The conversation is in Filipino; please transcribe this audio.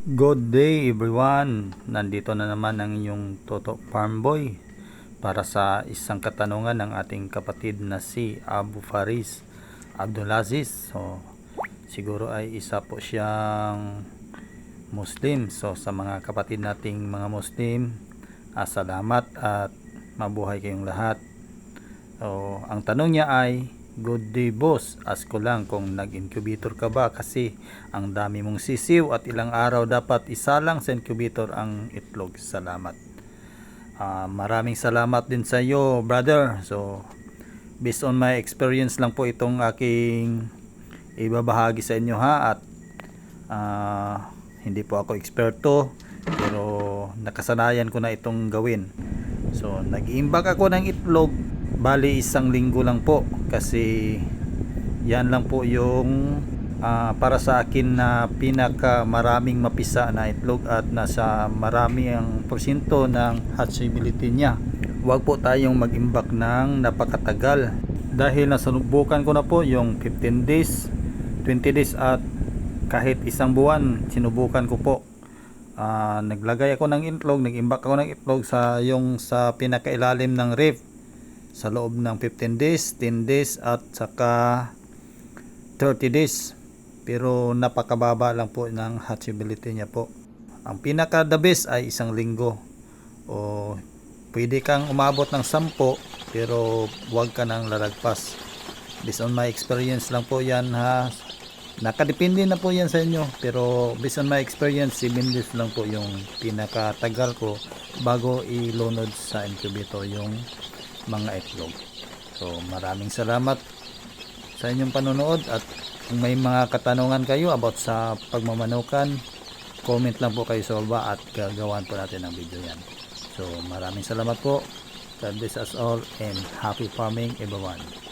Good day everyone! Nandito na naman ang inyong Toto Farm Boy para sa isang katanungan ng ating kapatid na si Abu Faris Abdulaziz. So, siguro ay isa po siyang Muslim. So, sa mga kapatid nating mga Muslim, ah, salamat at mabuhay kayong lahat. So, ang tanong niya ay, Good day boss, ask ko lang kung nag-incubator ka ba kasi ang dami mong sisiw at ilang araw dapat isa lang sa incubator ang itlog. Salamat. Ah, maraming salamat din sa iyo, brother. So, based on my experience lang po itong aking ibabahagi sa inyo ha at ah, hindi po ako eksperto pero nakasanayan ko na itong gawin. So, nag-iimbak ako ng itlog bali isang linggo lang po kasi yan lang po yung ah, para sa akin na pinaka maraming mapisa na itlog at nasa marami ang porsyento ng hatchability niya. Huwag po tayong mag-imbak ng napakatagal. Dahil nasubukan ko na po yung 15 days 20 days at kahit isang buwan sinubukan ko po. Ah, naglagay ako ng itlog nag-imbak ako ng itlog sa yung sa pinakailalim ng reef sa loob ng 15 days, 10 days at saka 30 days. Pero napakababa lang po ng hatchability niya po. Ang pinaka the best ay isang linggo. O pwede kang umabot ng 10 pero huwag ka nang lalagpas. Based on my experience lang po yan ha. Nakadepende na po yan sa inyo. Pero based on my experience, 7 days lang po yung pinakatagal ko bago ilunod sa incubator yung mga itlog. So maraming salamat sa inyong panonood at kung may mga katanungan kayo about sa pagmamanukan, comment lang po kayo sa baba at gagawan po natin ng video yan. So maraming salamat po. God bless us all and happy farming everyone.